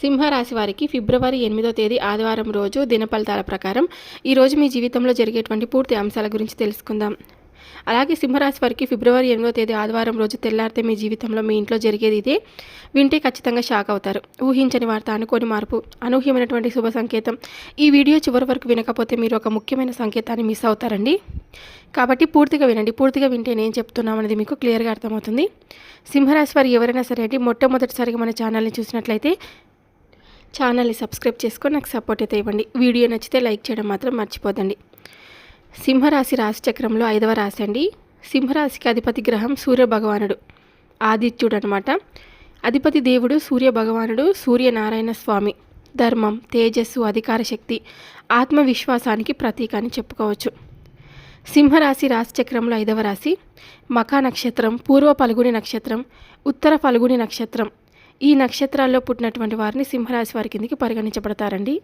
సింహరాశి వారికి ఫిబ్రవరి ఎనిమిదో తేదీ ఆదివారం రోజు దినఫలితాల ప్రకారం ఈరోజు మీ జీవితంలో జరిగేటువంటి పూర్తి అంశాల గురించి తెలుసుకుందాం. అలాగే సింహరాశి వారికి ఫిబ్రవరి ఎనిమిదో తేదీ ఆదివారం రోజు తెల్లారితే మీ జీవితంలో మీ ఇంట్లో జరిగేది ఇదే. వింటే ఖచ్చితంగా షాక్ అవుతారు. ఊహించని వార్త అనుకోని మార్పు అనూహ్యమైనటువంటి శుభ సంకేతం ఈ వీడియో చివరి వరకు వినకపోతే మీరు ఒక ముఖ్యమైన సంకేతాన్ని మిస్ అవుతారండి. కాబట్టి పూర్తిగా వినండి. పూర్తిగా వింటే నేను చెప్తున్నామనేది మీకు క్లియర్గా అర్థమవుతుంది. సింహరాశి వారు ఎవరైనా సరే అండి మొట్టమొదటిసారిగా మన ఛానల్ని చూసినట్లయితే ఛానల్ని సబ్స్క్రైబ్ చేసుకొని నాకు సపోర్ట్ అయితే ఇవ్వండి. వీడియో నచ్చితే లైక్ చేయడం మాత్రం మర్చిపోదండి. సింహరాశి రాశిచక్రంలో ఐదవ రాశి అండి. సింహరాశికి అధిపతి గ్రహం సూర్య భగవానుడు. ఆదిత్యుడు అనమాట అధిపతి దేవుడు సూర్య భగవానుడు సూర్యనారాయణ స్వామి. ధర్మం తేజస్సు అధికార శక్తి ఆత్మవిశ్వాసానికి ప్రతీక అని చెప్పుకోవచ్చు. సింహరాశి రాశిచక్రంలో ఐదవ రాశి. మఖా నక్షత్రం పూర్వ పలుగుని నక్షత్రం ఉత్తర పలుగుని నక్షత్రం. ఈ నక్షత్రాల్లో పుట్టినటువంటి వారిని సింహరాశి వారి కిందకి పరిగణించబడతారండి.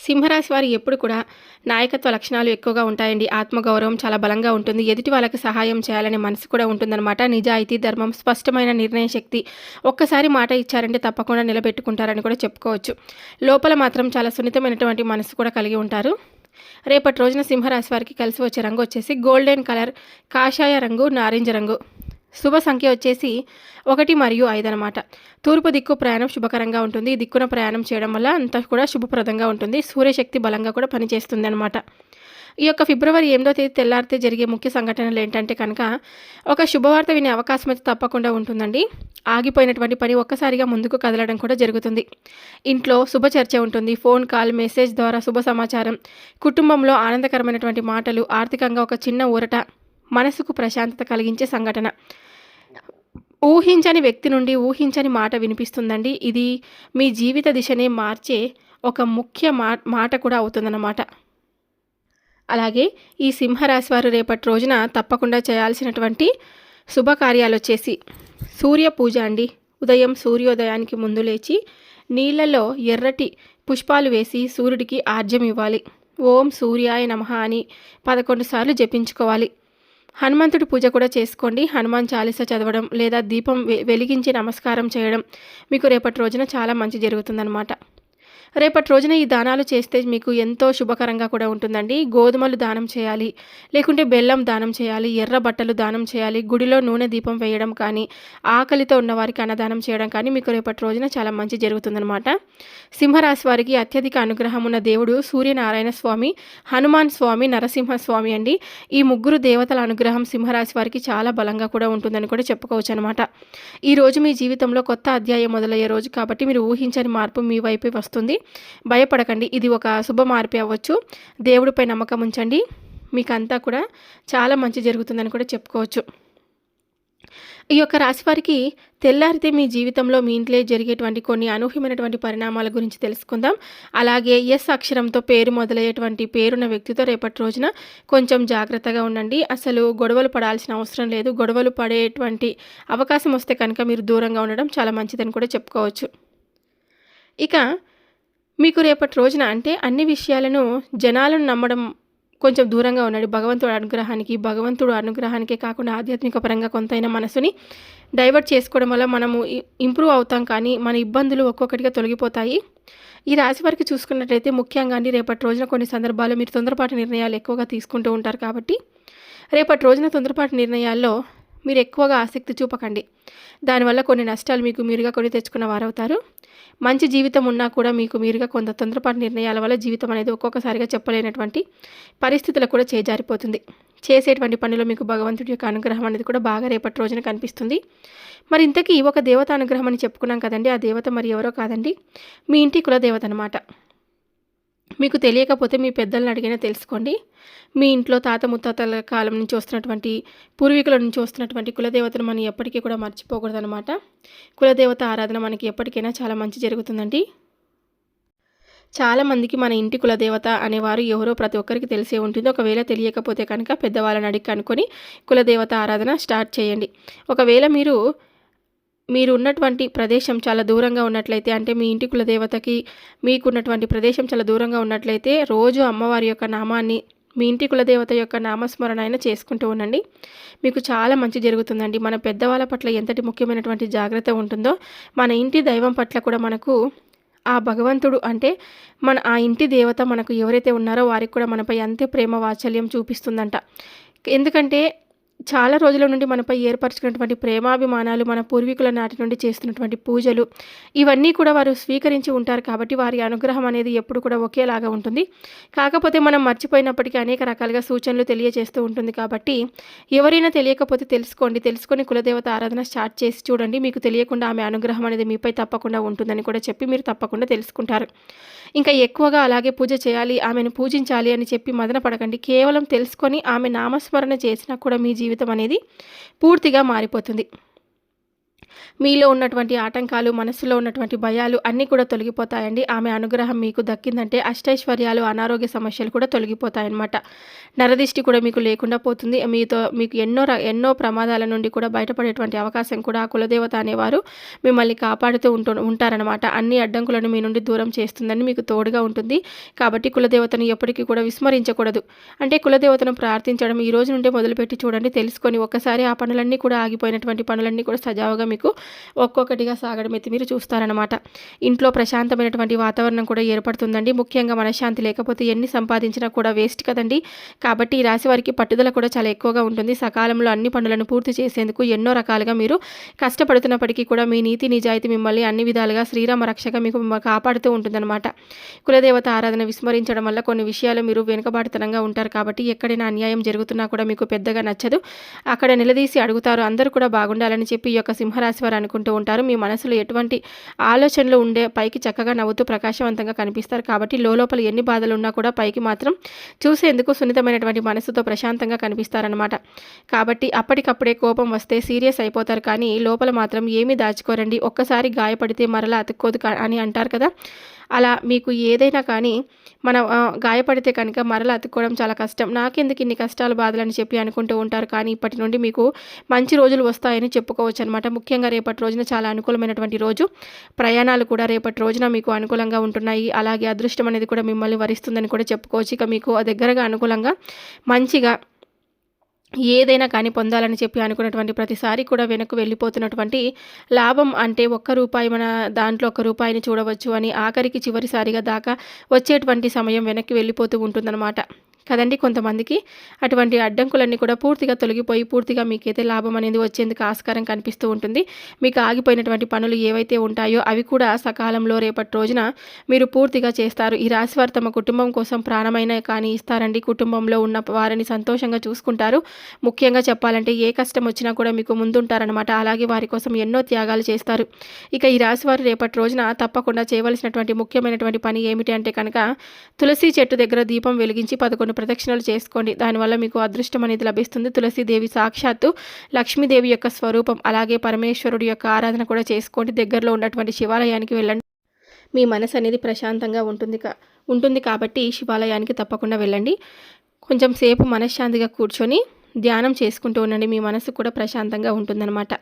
సింహరాశి వారి ఎప్పుడు కూడా నాయకత్వ లక్షణాలు ఎక్కువగా ఉంటాయండి. ఆత్మగౌరవం చాలా బలంగా ఉంటుంది. ఎదుటి వాళ్ళకి సహాయం చేయాలనే మనసు కూడా ఉంటుందన్నమాట. నిజాయితీ ధర్మం స్పష్టమైన నిర్ణయ శక్తి ఒక్కసారి మాట ఇచ్చారంటే తప్పకుండా నిలబెట్టుకుంటారని కూడా చెప్పుకోవచ్చు. లోపల మాత్రం చాలా సున్నితమైనటువంటి మనసు కూడా కలిగి ఉంటారు. రేపటి రోజున సింహరాశి వారికి కలిసి వచ్చే రంగు వచ్చేసి గోల్డెన్ కలర్ కాషాయ రంగు నారింజ రంగు. శుభ సంఖ్య వచ్చేసి ఒకటి మరియు ఐదు అనమాట తూర్పు దిక్కు ప్రయాణం శుభకరంగా ఉంటుంది. దిక్కున ప్రయాణం చేయడం వల్ల అంతా కూడా శుభప్రదంగా ఉంటుంది. సూర్యశక్తి బలంగా కూడా పనిచేస్తుంది అనమాట ఈ యొక్క ఫిబ్రవరి ఎనిమిదో తేదీ తెల్లారితే జరిగే ముఖ్య సంఘటనలు ఏంటంటే కనుక ఒక శుభవార్త వినే అవకాశం అయితే తప్పకుండా ఉంటుందండి. ఆగిపోయినటువంటి పని ఒక్కసారిగా ముందుకు కదలడం కూడా జరుగుతుంది. ఇంట్లో శుభ చర్చ ఉంటుంది. ఫోన్ కాల్ మెసేజ్ ద్వారా శుభ సమాచారం కుటుంబంలో ఆనందకరమైనటువంటి మాటలు ఆర్థికంగా ఒక చిన్న ఊరట మనసుకు ప్రశాంతత కలిగించే సంఘటన. ఊహించని వ్యక్తి నుండి ఊహించని మాట వినిపిస్తుందండి. ఇది మీ జీవిత దిశనే మార్చే ఒక ముఖ్య మా మాట కూడా అవుతుందన్నమాట. అలాగే ఈ సింహరాశి వారు రేపటి రోజున తప్పకుండా చేయాల్సినటువంటి శుభకార్యాలు వచ్చేసి సూర్య పూజ అండి. ఉదయం సూర్యోదయానికి ముందు లేచి నీళ్ళలో ఎర్రటి పుష్పాలు వేసి సూర్యుడికి ఆర్జ్యం ఇవ్వాలి ఓం సూర్యాయ నమ అని పదకొండు సార్లు జపించుకోవాలి. హనుమంతుడి పూజ కూడా చేసుకోండి. హనుమాన్ చాలీస చదవడం లేదా దీపం వెలిగించి నమస్కారం చేయడం మీకు రేపటి రోజున చాలా మంచి జరుగుతుందన్నమాట. రేపటి రోజున ఈ దానాలు చేస్తే మీకు ఎంతో శుభకరంగా కూడా ఉంటుందండి. గోధుమలు దానం చేయాలి లేకుంటే బెల్లం దానం చేయాలి ఎర్ర బట్టలు దానం చేయాలి గుడిలో నూనె దీపం వేయడం కానీ ఆకలితో ఉన్నవారికి అన్నదానం చేయడం కానీ మీకు రేపటి రోజున చాలా మంచి జరుగుతుందనమాట సింహరాశి వారికి అత్యధిక అనుగ్రహం ఉన్న దేవుడు సూర్యనారాయణ స్వామి హనుమాన్ స్వామి నరసింహ స్వామి అండి. ఈ ముగ్గురు దేవతల అనుగ్రహం సింహరాశి వారికి చాలా బలంగా కూడా ఉంటుందని కూడా చెప్పుకోవచ్చు అనమాట ఈరోజు మీ జీవితంలో కొత్త అధ్యాయం మొదలయ్యే రోజు కాబట్టి మీరు ఊహించని మార్పు మీ వైపే వస్తుంది. భయపడకండి. ఇది ఒక శుభ మార్పు అవ్వచ్చు. దేవుడిపై నమ్మకం ఉంచండి. మీకంతా కూడా చాలా మంచి జరుగుతుందని కూడా చెప్పుకోవచ్చు. ఈ యొక్క రాశి వారికి తెల్లారితే మీ జీవితంలో మీ ఇంట్లో జరిగేటువంటి కొన్ని అనూహ్యమైనటువంటి పరిణామాల గురించి తెలుసుకుందాం. అలాగే ఎస్ అక్షరంతో పేరు మొదలయ్యేటువంటి పేరున్న వ్యక్తితో రేపటి రోజున కొంచెం జాగ్రత్తగా ఉండండి. అసలు గొడవలు పడాల్సిన అవసరం లేదు. గొడవలు పడేటువంటి అవకాశం వస్తే కనుక మీరు దూరంగా ఉండడం చాలా మంచిదని కూడా చెప్పుకోవచ్చు. ఇక మీకు రేపటి రోజున అంటే అన్ని విషయాలను జనాలను నమ్మడం కొంచెం దూరంగా ఉన్నాడు భగవంతుడు అనుగ్రహానికి భగవంతుడు అనుగ్రహానికే కాకుండా ఆధ్యాత్మిక పరంగా కొంతైనా మనసుని డైవర్ట్ చేసుకోవడం వల్ల మనము ఇంప్రూవ్ అవుతాం కానీ మన ఇబ్బందులు ఒక్కొక్కటిగా తొలగిపోతాయి. ఈ రాశి వారికి చూసుకున్నట్లయితే ముఖ్యంగా అండి రేపటి రోజున కొన్ని సందర్భాల్లో మీరు తొందరపాటు నిర్ణయాలు ఎక్కువగా తీసుకుంటూ ఉంటారు కాబట్టి రేపటి రోజున తొందరపాటు నిర్ణయాల్లో మీరు ఎక్కువగా ఆసక్తి చూపకండి. దానివల్ల కొన్ని నష్టాలు మీకు మీరుగా కొని తెచ్చుకున్న వారవుతారు. మంచి జీవితం ఉన్నా కూడా మీకు మీరుగా కొంత తొందరపాటు నిర్ణయాల వల్ల జీవితం అనేది ఒక్కొక్కసారిగా చెప్పలేనటువంటి పరిస్థితులకు కూడా చేజారిపోతుంది. చేసేటువంటి పనిలో మీకు భగవంతుడి యొక్క అనుగ్రహం అనేది కూడా బాగా రేపటి రోజున కనిపిస్తుంది. మరి ఇంతకీ ఒక దేవత అనుగ్రహం అని చెప్పుకున్నాం కదండి. ఆ దేవత మరి ఎవరో కాదండి. మీ ఇంటి కులదేవత అనమాట మీకు తెలియకపోతే మీ పెద్దలను అడిగినా తెలుసుకోండి. మీ ఇంట్లో తాత ముత్తాతల కాలం నుంచి వస్తున్నటువంటి పూర్వీకుల నుంచి వస్తున్నటువంటి కులదేవతను మనం ఎప్పటికీ కూడా మర్చిపోకూడదు అనమాట కులదేవత ఆరాధన మనకి ఎప్పటికైనా చాలా మంచి జరుగుతుందండి. చాలామందికి మన ఇంటి కులదేవత అనేవారు ఎవరో ప్రతి ఒక్కరికి తెలిసే ఉంటుంది. ఒకవేళ తెలియకపోతే కనుక పెద్దవాళ్ళని అడిగి కనుక్కొని కులదేవత ఆరాధన స్టార్ట్ చేయండి. ఒకవేళ మీరు మీరు ఉన్నటువంటి ప్రదేశం చాలా దూరంగా ఉన్నట్లయితే అంటే మీ ఇంటి కుల దేవతకి మీకున్నటువంటి ప్రదేశం చాలా దూరంగా ఉన్నట్లయితే రోజు అమ్మవారి యొక్క నామాన్ని మీ ఇంటి కులదేవత యొక్క నామస్మరణ అయినా చేసుకుంటూ ఉండండి. మీకు చాలా మంచి జరుగుతుందండి. మన పెద్దవాళ్ళ పట్ల ఎంతటి ముఖ్యమైనటువంటి జాగ్రత్త ఉంటుందో మన ఇంటి దైవం పట్ల కూడా మనకు ఆ భగవంతుడు అంటే మన ఆ ఇంటి దేవత మనకు ఎవరైతే ఉన్నారో వారికి కూడా మనపై అంతే ప్రేమ వాత్సల్యం చూపిస్తుందంట. ఎందుకంటే చాలా రోజుల నుండి మనపై ఏర్పరచుకున్నటువంటి ప్రేమాభిమానాలు మన పూర్వీకుల నాటి నుండి చేస్తున్నటువంటి పూజలు ఇవన్నీ కూడా వారు స్వీకరించి ఉంటారు కాబట్టి వారి అనుగ్రహం అనేది ఎప్పుడు కూడా ఒకేలాగా ఉంటుంది. కాకపోతే మనం మర్చిపోయినప్పటికీ అనేక రకాలుగా సూచనలు తెలియజేస్తూ ఉంటుంది కాబట్టి ఎవరైనా తెలియకపోతే తెలుసుకోండి. తెలుసుకొని కులదేవత ఆరాధన స్టార్ట్ చేసి చూడండి. మీకు తెలియకుండా ఆమె అనుగ్రహం అనేది మీపై తప్పకుండా ఉంటుందని కూడా చెప్పి మీరు తప్పకుండా తెలుసుకుంటారు. ఇంకా ఎక్కువగా అలాగే పూజ చేయాలి ఆమెను పూజించాలి అని చెప్పి మదన పడకండి. కేవలం తెలుసుకొని ఆమె నామస్మరణ చేసినా కూడా మీ జీవితం అనేది పూర్తిగా మారిపోతుంది. మీలో ఉన్నటువంటి ఆటంకాలు మనసులో ఉన్నటువంటి భయాలు అన్నీ కూడా తొలగిపోతాయండి. ఆమె అనుగ్రహం మీకు దక్కిందంటే అష్టైశ్వర్యాలు అనారోగ్య సమస్యలు కూడా తొలగిపోతాయన్నమాట. నరదిష్టి కూడా మీకు లేకుండా పోతుంది. మీతో మీకు ఎన్నో ఎన్నో ప్రమాదాల నుండి కూడా బయటపడేటువంటి అవకాశం కూడా ఆ కులదేవత అనేవారు మిమ్మల్ని కాపాడుతూ ఉంటూ ఉంటారనమాట అన్ని అడ్డంకులను మీ నుండి దూరం చేస్తుందని మీకు తోడుగా ఉంటుంది. కాబట్టి కులదేవతను ఎప్పటికీ కూడా విస్మరించకూడదు. అంటే కులదేవతను ప్రార్థించడం ఈ రోజు నుండే మొదలుపెట్టి చూడండి. తెలుసుకొని ఒక్కసారి ఆ పనులన్నీ కూడా ఆగిపోయినటువంటి పనులన్నీ కూడా సజావుగా మీకు ఒక్కొక్కటిగా సాగడం ఎత్తి మీరు చూస్తారనమాట ఇంట్లో ప్రశాంతమైనటువంటి వాతావరణం కూడా ఏర్పడుతుందండి. ముఖ్యంగా మనశ్శాంతి లేకపోతే ఎన్ని సంపాదించినా కూడా వేస్ట్ కదండి. కాబట్టి ఈ రాశి వారికి పట్టుదల కూడా చాలా ఎక్కువగా ఉంటుంది. సకాలంలో అన్ని పనులను పూర్తి చేసేందుకు ఎన్నో రకాలుగా మీరు కష్టపడుతున్నప్పటికీ కూడా మీ నీతి నిజాయితీ మిమ్మల్ని అన్ని విధాలుగా శ్రీరామ రక్షగా మీకు కాపాడుతూ ఉంటుందన్నమాట. కులదేవత ఆరాధన విస్మరించడం వల్ల కొన్ని విషయాలు మీరు వెనుకబాటుతనంగా ఉంటారు కాబట్టి ఎక్కడైనా అన్యాయం జరుగుతున్నా కూడా మీకు పెద్దగా నచ్చదు. అక్కడ నిలదీసి అడుగుతారు. అందరూ కూడా బాగుండాలని చెప్పి ఈ యొక్క సింహరాశి వారు అనుకుంటూ ఉంటారు. మీ మనసులో ఎటువంటి ఆలోచనలు ఉండే పైకి చక్కగా నవ్వుతూ ప్రకాశవంతంగా కనిపిస్తారు. కాబట్టి లోపల ఎన్ని బాధలు ఉన్నా కూడా పైకి మాత్రం చూసేందుకు సున్నితమైనటువంటి మనసుతో ప్రశాంతంగా కనిపిస్తారనమాట కాబట్టి అప్పటికప్పుడే కోపం వస్తే సీరియస్ అయిపోతారు. కానీ లోపల మాత్రం ఏమీ దాచుకోరండి. ఒక్కసారి గాయపడితే మరలా అతుక్కోదు అని అంటారు కదా. అలా మీకు ఏదైనా కానీ మన గాయపడితే కనుక మరలా అతుక్కోవడం చాలా కష్టం. నాకెందుకు ఇన్ని కష్టాలు బాధలని చెప్పి అనుకుంటూ ఉంటారు? కానీ ఇప్పటి నుండి మీకు మంచి రోజులు వస్తాయని చెప్పుకోవచ్చు అనమాట ముఖ్యంగా రేపటి రోజున చాలా అనుకూలమైనటువంటి రోజు. ప్రయాణాలు కూడా రేపటి రోజున మీకు అనుకూలంగా ఉంటున్నాయి. అలాగే అదృష్టం అనేది కూడా మిమ్మల్ని వరిస్తుందని కూడా చెప్పుకోవచ్చు. ఇక మీకు దగ్గరగా అనుకూలంగా మంచిగా ఏదైనా కానీ పొందాలని చెప్పి అనుకున్నటువంటి ప్రతిసారి కూడా వెనక్కు వెళ్ళిపోతున్నటువంటి లాభం అంటే ఒక్క రూపాయి మన దాంట్లో ఒక్క రూపాయిని చూడవచ్చు అని ఆఖరికి చివరిసారిగా దాకా వచ్చేటువంటి సమయం వెనక్కి వెళ్ళిపోతూ ఉంటుందన్నమాట. కదండి కొంతమందికి అటువంటి అడ్డంకులన్నీ కూడా పూర్తిగా తొలగిపోయి పూర్తిగా మీకైతే లాభం అనేది వచ్చేందుకు ఆస్కారం కనిపిస్తూ ఉంటుంది. మీకు ఆగిపోయినటువంటి పనులు ఏవైతే ఉంటాయో అవి కూడా సకాలంలో రేపటి రోజున మీరు పూర్తిగా చేస్తారు. ఈ రాశివారు తమ కుటుంబం కోసం ప్రాణమైన కానీ ఇస్తారండి. కుటుంబంలో ఉన్న వారిని సంతోషంగా చూసుకుంటారు. ముఖ్యంగా చెప్పాలంటే ఏ కష్టం వచ్చినా కూడా మీకు ముందుంటారనమాట అలాగే వారి కోసం ఎన్నో త్యాగాలు చేస్తారు. ఇక ఈ రాశివారు రేపటి రోజున తప్పకుండా చేయవలసినటువంటి ముఖ్యమైనటువంటి పని ఏమిటి అంటే కనుక తులసి చెట్టు దగ్గర దీపం వెలిగించి పదకొండు ప్రదక్షిణలు చేసుకోండి. దానివల్ల మీకు అదృష్టం అనేది లభిస్తుంది. తులసీదేవి సాక్షాత్తు లక్ష్మీదేవి యొక్క స్వరూపం. అలాగే పరమేశ్వరుడి యొక్క ఆరాధన కూడా చేసుకోండి. దగ్గరలో ఉన్నటువంటి శివాలయానికి వెళ్ళండి. మీ మనసు అనేది ప్రశాంతంగా ఉంటుంది కా ఉంటుంది కాబట్టి శివాలయానికి తప్పకుండా వెళ్ళండి. కొంచెం సేపు మనశ్శాంతిగా కూర్చొని ధ్యానం చేసుకుంటూ ఉండండి. మీ మనసు కూడా ప్రశాంతంగా ఉంటుందన్నమాట.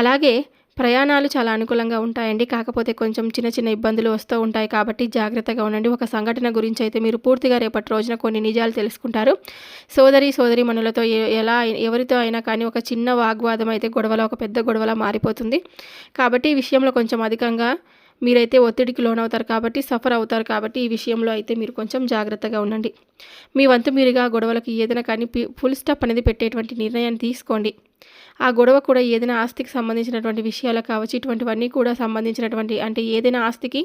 అలాగే ప్రయాణాలు చాలా అనుకూలంగా ఉంటాయండి. కాకపోతే కొంచెం చిన్న చిన్న ఇబ్బందులు వస్తూ ఉంటాయి. కాబట్టి జాగ్రత్తగా ఉండండి. ఒక సంఘటన గురించి అయితే మీరు పూర్తిగా రేపటి రోజున కొన్ని నిజాలు తెలుసుకుంటారు. సోదరి సోదరి మనులతో ఎలా ఎవరితో అయినా కానీ ఒక చిన్న వాగ్వాదం అయితే గొడవలో ఒక పెద్ద గొడవలా మారిపోతుంది. కాబట్టి ఈ విషయంలో కొంచెం అధికంగా మీరైతే ఒత్తిడికి లోనవుతారు కాబట్టి సఫర్ అవుతారు కాబట్టి ఈ విషయంలో అయితే మీరు కొంచెం జాగ్రత్తగా ఉండండి. మీ వంతు మీరుగా గొడవలకు ఏదైనా కానీ ఫుల్ స్టాప్ అనేది పెట్టేటువంటి నిర్ణయాన్ని తీసుకోండి. ఆ గొడవ కూడా ఏదైనా ఆస్తికి సంబంధించినటువంటి విషయాలు కావచ్చు ఇటువంటివన్నీ కూడా సంబంధించినటువంటి అంటే ఏదైనా ఆస్తికి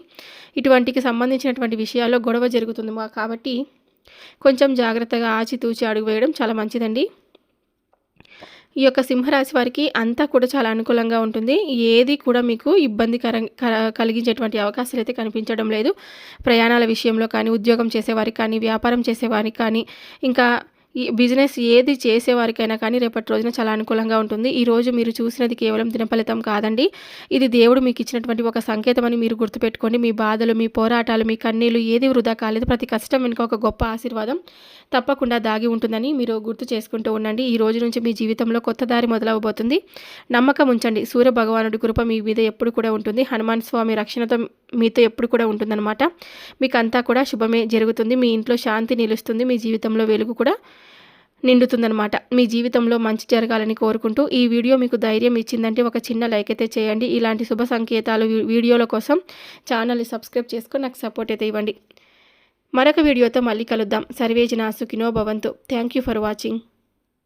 ఇటువంటికి సంబంధించినటువంటి విషయాల్లో గొడవ జరుగుతుంది. కాబట్టి కొంచెం జాగ్రత్తగా ఆచితూచి అడుగు వేయడం చాలా మంచిదండి. ఈ యొక్క సింహరాశి వారికి అంతా కూడా చాలా అనుకూలంగా ఉంటుంది. ఏది కూడా మీకు ఇబ్బందికరం కలిగించేటువంటి అవకాశాలు అయితే కనిపించడం లేదు. ప్రయాణాల విషయంలో కానీ ఉద్యోగం చేసేవారికి కానీ వ్యాపారం చేసేవారికి కానీ ఇంకా ఈ బిజినెస్ ఏది చేసేవారికైనా కానీ రేపటి రోజున చాలా అనుకూలంగా ఉంటుంది. ఈ రోజు మీరు చూసినది కేవలం దినఫలితం కాదండి. ఇది దేవుడు మీకు ఇచ్చినటువంటి ఒక సంకేతం అని మీరు గుర్తుపెట్టుకోండి. మీ బాధలు మీ పోరాటాలు మీ కన్నీళ్ళు ఏది వృధా కాలేదు. ప్రతి కష్టం వెనుక ఒక గొప్ప ఆశీర్వాదం తప్పకుండా దాగి ఉంటుందని మీరు గుర్తు చేసుకుంటూ ఉండండి. ఈ రోజు నుంచి మీ జీవితంలో కొత్త దారి మొదలవబోతుంది. నమ్మకం ఉంచండి. సూర్య భగవానుడి కృప మీ మీద ఎప్పుడు కూడా ఉంటుంది. హనుమాన్ స్వామి రక్షణతో మీతో ఎప్పుడు కూడా ఉంటుందన్నమాట. మీకు అంతా కూడా శుభమే జరుగుతుంది. మీ ఇంట్లో శాంతి నిలుస్తుంది. మీ జీవితంలో వెలుగు కూడా నిండుతుందనమాట మీ జీవితంలో మంచి జరగాలని కోరుకుంటూ ఈ వీడియో మీకు ధైర్యం ఇచ్చిందంటే ఒక చిన్న లైక్ అయితే చేయండి. ఇలాంటి శుభ సంకేతాలు వీడియోల కోసం ఛానల్ని సబ్స్క్రైబ్ చేసుకొని నాకు సపోర్ట్ అయితే ఇవ్వండి. మరొక వీడియోతో మళ్ళీ కలుద్దాం. సర్వేజన సుఖినో భవంతు. Thank you for watching.